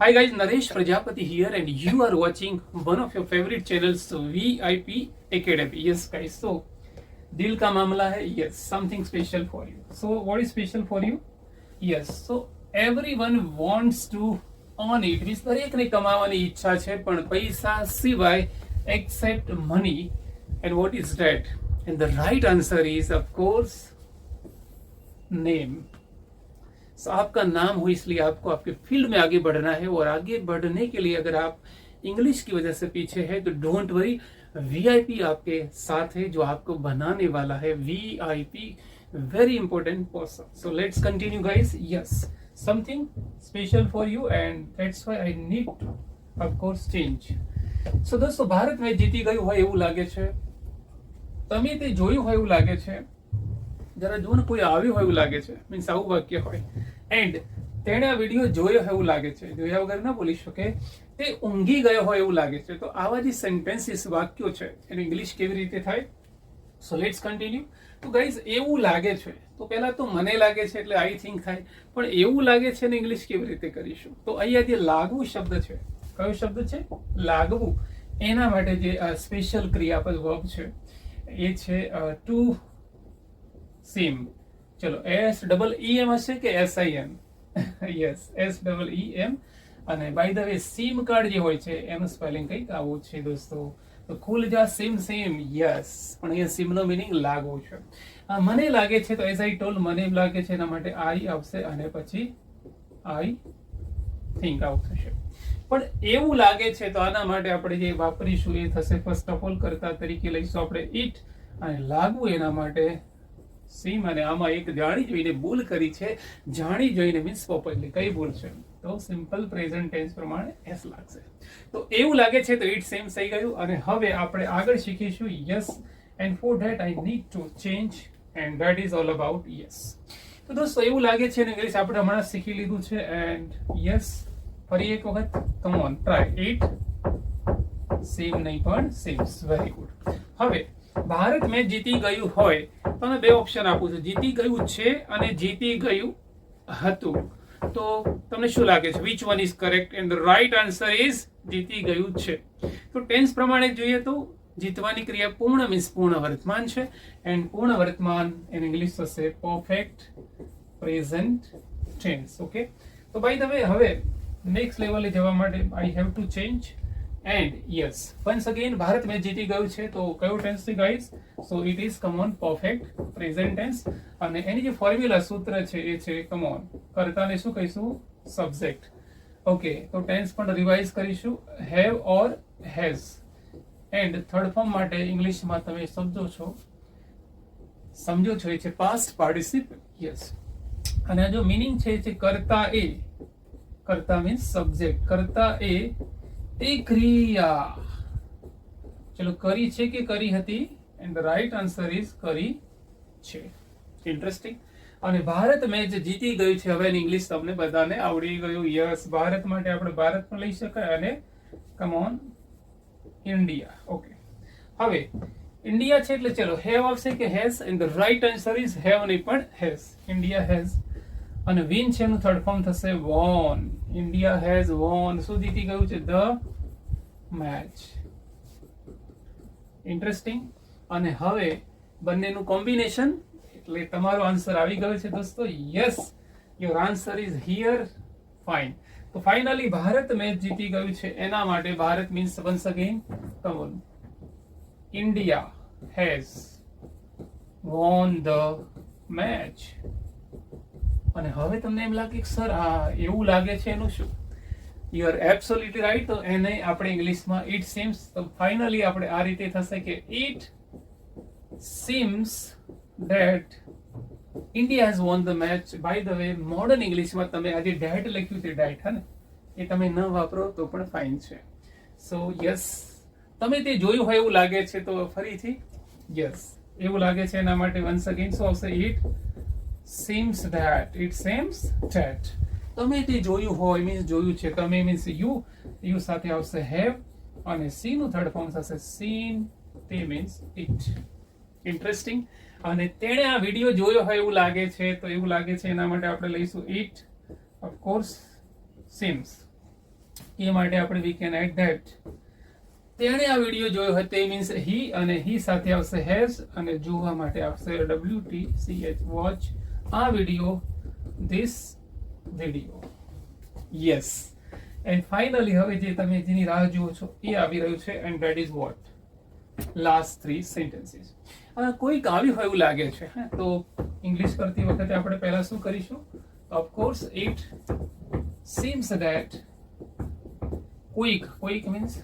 Hi guys, Naresh Prajapati here and you are watching one of your favorite channels VIP Academy. Yes guys, so दिल का मामला है yes something special for you. So what is special for you? Yes, so everyone wants to earn it. Means દરેકને કમાવાની ઈચ્છા છે પણ પૈસા સિવાય except money and what is that? And the right answer is of course name. सो आपका नाम हो इसलिए आपको आपके फील्ड में आगे बढ़ना है और आगे बढ़ने के लिए अगर आप इंग्लिश की वजह से पीछे है तो डोंट वरी वीआईपी आपके साथ है जो आपको बनाने वाला है VIP very important person so let's continue guys yes something special for you and that's why I need to of course change so દોસ્તો ભારત મેચ જીતી ગયું હોય એવું લાગે છે તમે તે જોયું હોય એવું લાગે છે જરા જુઓ ને કોઈ આવ્યું હોય એવું લાગે છે મીન્સ આવું વાક્ય હોય. એન્ડ તેણે આ વીડિયો જોયો હોય એવું લાગે છે. જોયા વગર ના બોલી શકે. તે ઊંઘી ગયો હોય એવું લાગે છે. તો આવા જે સેન્ટેન્સીસ વાક્યો છે, એનું ઇંગ્લિશ કેવી રીતે થાય? સો લેટ્સ કન્ટિન્યુ તો ગાઈઝ એવું લાગે છે. તો પહેલાં તો મને લાગે છે એટલે આઈ થિંક થાય. પણ એવું લાગે છે ને ઇંગ્લિશ કેવી રીતે કરીશું? તો અહીંયા જે લાગવું શબ્દ છે, કયો શબ્દ છે? લાગવું. એના માટે જે સ્પેશિયલ ક્રિયાપદ વર્બ છે, એ છે ટુ સિમ. ચલો, એસ ડબલ ઈ એમ હશે કે S I M? Yes S double E M. અને by the way SIM card જે હોય છે, એનું સ્પેલિંગ કંઈક આવું છે દોસ્તો. તો ખુલ જા સિમ, સીમ યસ પણ અહીંયા સિમનો મિનિંગ લાગવું છે. મને લાગે છે તો એઝ આઈ ટોલ મને એમ લાગે છે એના માટે આઈ આવશે અને પછી આઈ થિંક આવું થશે. પણ એવું લાગે છે તો આના માટે આપણે જે વાપરીશું એ થશે ફર્સ્ટ ઓફ ઓલ કરતા તરીકે લઈશું આપણે ઇટ અને લાગવું એના માટે સીમ અને આમાં એક જાણી જોઈને ભૂલ કરી છે. જાણી જોઈને મીન્સ પોપરલી કઈ ભૂલ છે? તો સિમ્પલ પ્રેઝન્ટ ટેન્સ પ્રમાણે એસ લાગશે. તો એવું લાગે છે તો ઇટ સેમ થઈ ગયું અને હવે આપણે આગળ શીખીશું yes and for that I need to change and that is all about yes તો દોસ્તો એવું લાગે છે ને ઇંગ્લિશ આપણે હમણાં શીખી લીધું છે એન્ડ યસ ફરી એક વખત. Come on try it same નહીં પણ સેમ્સ વેરી ગુડ હવે, ભારત મેચ જીતી ગયું હોય તમે બે ઓપ્શન આપું છું. જીતી ગયું છે અને જીતી ગયું હતું. તો તમને શું લાગે છે? Which one is correct and the right answer is જીતી ગયું છે. તો ટેન્સ પ્રમાણે જોઈએ તો જીતવાની ક્રિયા પૂર્ણ મીન્સ પૂર્ણ વર્તમાન છે. એન્ડ પૂર્ણ વર્તમાન એન ઇંગ્લિશ થશે પરફેક્ટ પ્રેઝન્ટ ટેન્સ ઓકે તો બાય તમે હવે નેક્સ્ટ લેવલે જવા માટે I have to change and yes once again Bharat match જીતી ગયું છે. તો કયું ટેન્સથી guys so it is come on perfect present tense અને એની જે ફોર્મ્યુલા સૂત્ર છે, એ છે કમોન કરતાને શું કહીશું? સબ્જેક્ટ ઓકે તો ટેન્સ પણ રિવાઇઝ કરીશું. Have or has and third form માટે ઇંગ્લિશમાં તમે સમજો છો. સમજો છો, એ છે પાસ્ટ પાર્ટિસિપ યસ અને જો મિનિંગ છે, એ છે કરતા એ. કરતા મીન્સ સબ્જેક્ટ કરતા એ એ ક્રિયા. ચલો, કરી છે કે કરી હતી? એન્ડ રાઈટ આન્સર ઇઝ કરી છે. ઇન્ટરેસ્ટિંગ અને ભારત મેચ જીતી ગયું છે. હવે ઇંગ્લિશ તમને બધાને આવડી ગયું. યસ ભારત માટે આપણે ભારત પણ લઈ શકાય અને કમ ઓન ઇન્ડિયા ઓકે હવે ઇન્ડિયા છે એટલે ચલો હેવ આવશે કે has and the right answer is have નહીં, પણ હેઝ ઇન્ડિયા હેઝ અને વિન છે એનું થર્ડ ફોર્મ થશે વોન. ઇન્ડિયા હેઝ વોન શું જીતી ગયું છે? The match. ઇન્ટરેસ્ટિંગ અને હવે બંનેનું કોમ્બિનેશન એટલે તમારો આન્સર આવી ગયો છે દોસ્તો. Yes your answer is here fine તો ફાઇનલી ભારત મેચ જીતી ગયું છે. એના માટે Bharat means once again come on India has won the match અને હવે તમને એમ લાગે કે, સર, આ એવું લાગે છે એનું શું? યુ આર એબ્સોલ્યુટલી રાઈટ તો એને આપણે ઇંગ્લિશમાં ઇટ સીમ્સ તો ફાઇનલી આપણે આ રીતે થશે કે it seems that India has won the match by the way modern ઇંગ્લિશમાં તમે આજે ડેટ લખ્યું છે ડેટ હા ને? એ તમે ન વાપરો તો પણ ફાઇન છે. સો યસ તમે તે જોયું હોય એવું લાગે છે તો ફરીથી યસ એવું લાગે છે એના માટે વન્સ અગેન શું આવશે? It seems that it seems that. તમે તે જોયું હોય મીન્સ જોયું છે તમે મીન્સ યુ યુ સાથે આવશે હેવ અને સી નું થર્ડ ફોર્મ થશે સીન તે મીન્સ ઇટ ઇન્ટરેસ્ટિંગ અને તેણે આ વીડિયો જોયો હોય એવું લાગે છે, તો એવું લાગે છે એના માટે આપણે લઈશું ઇટ ઓફકોર્સ સીમ્સ એ માટે આપણે વી કેન એડ ધેટ તેણે આ વીડિયો જોયો હોય, તે મીન્સ હી અને હી સાથે આવશે હેઝ અને જોવા માટે આવશે W T C H watch આ video this video yes and finally હવે જે તમે જેની રાહ જુઓ છો એ આવી રહ્યું છે and that is what last three sentences હવે કોઈક આવ્યું હોય એવું લાગે છે હે, તો ઇંગ્લિશ કરતી વખતે આપણે પહેલા શું કરીશું? ઓફકોર્સ ઇટ સીમ્સ દેટ કોઈક કોઈક મીન્સ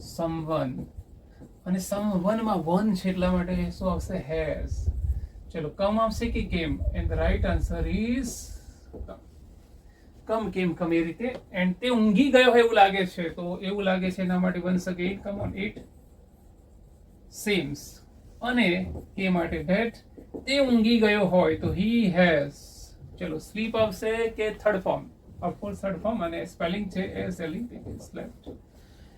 સમવન અને સમવનમાં વન છે એટલા માટે શું આવશે? હેઝ ચલો કમ આવશે કે came and right answer is come came come એ રીતે એન્ડ તે ઊંઘી ગયો હોય એવું લાગે છે. તો એવું લાગે છે, એના માટે once again come on it seems અને એ માટે ધેટ તે ઊંઘી ગયો હોય, તો હી હેઝ ચલો સ્લીપ આવશે કે third form of course third form અને સ્પેલિંગ છે, એ સેલિંગ સ્લેપ્ટ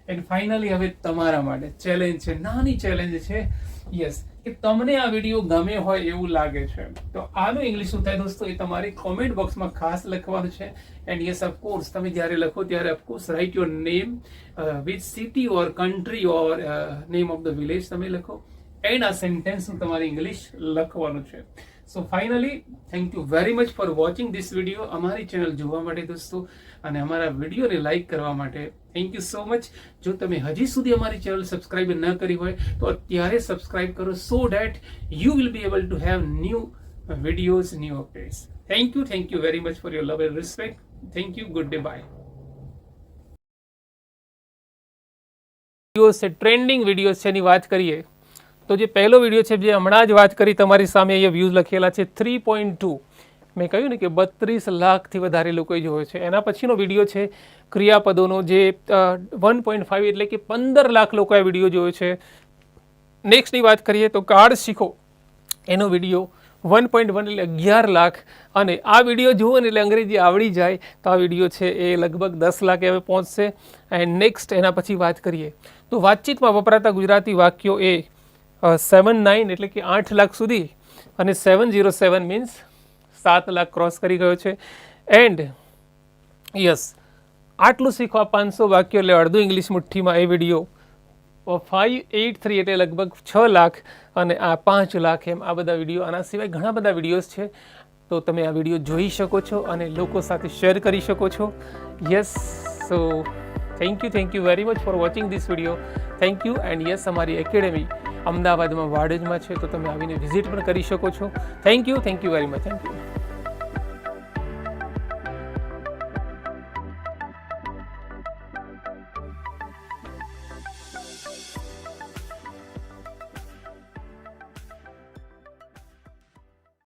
એન્ડ ફાઇનલી હવે તમારા માટે ચેલેન્જ છે. નાની ચેલેન્જ છે. યસ કે તમને આ વીડિયો ગમે હોય એવું લાગે છે. તો આનું ઇંગ્લિશ શું થાય દોસ્તો? એ તમારે કોમેન્ટ બોક્સમાં ખાસ લખવાનું છે. એન્ડ યસ ઓફકોર્સ તમે જ્યારે લખો ત્યારે of course write your name with city or country or name of the village તમે લખો. એન્ડ આ સેન્ટેન્સ તમારે ઇંગ્લિશ લખવાનું છે. So finally thank you very much for watching this video અમારી ચેનલ જોવા માટે દોસ્તો અને અમારા વિડીયોને લાઈક કરવા માટે થેન્ક યુ સો મચ જો તમે હજી સુધી અમારી ચેનલ સબસ્ક્રાઇબ ન કરી હોય તો અત્યારે સબસ્ક્રાઇબ કરો so that you will be able to have new videos new updates thank you thank you very much for your love and respect thank you good day bye videos છે trending videos છે એની વાત કરીએ તો જે પહેલો video છે, જે હમણાં જ વાત કરી તમારી સામે, અહીંયા વ્યૂઝ લખેલા છે થ્રી પોઈન્ટ ટુ મેં કહ્યું ને કે બત્રીસ લાખથી વધારે લોકોએ જોયો છે. એના પછીનો વીડિયો છે, ક્રિયાપદોનો, જે વન પોઈન્ટ ફાઇવ એટલે કે પંદર લાખ લોકોએ વીડિયો જોયો છે. નેક્સ્ટની વાત કરીએ તો કાર્ડ શીખો. એનો વીડિયો વન પોઈન્ટ વન એટલે અગિયાર લાખ. અને આ વીડિયો જુઓ ને એટલે અંગ્રેજી આવડી જાય. તો આ વીડિયો છે, એ લગભગ દસ લાખ હવે પહોંચશે. એન્ડ નેક્સ્ટ એના પછી વાત કરીએ. તો વાતચીતમાં વપરાતા ગુજરાતી વાક્યો એ સેવન નાઇન એટલે કે આઠ લાખ સુધી અને સેવન ઝીરો સેવન મીન્સ સાત લાખ ક્રોસ કરી ગયો છે. એન્ડ યસ આટલું શીખવા પાંચસો વાક્યો એટલે અડધું ઇંગ્લિશ મુઠ્ઠીમાં એ વીડિયો ફાઇવ એઇટ થ્રી એટલે લગભગ છ લાખ અને આ પાંચ લાખ એમ આ બધા વીડિયો આના સિવાય ઘણા બધા વિડીયોઝ છે. તો તમે આ વીડિયો જોઈ શકો છો અને લોકો સાથે શેર કરી શકો છો. Yes so thank you thank you very much for watching this video thank you and yes અમારી એકેડેમી અમદાવાદમાં વાડજમાં છે, તો તમે આવીને વિઝિટ પણ કરી શકો છો. Thank you thank you very much thank you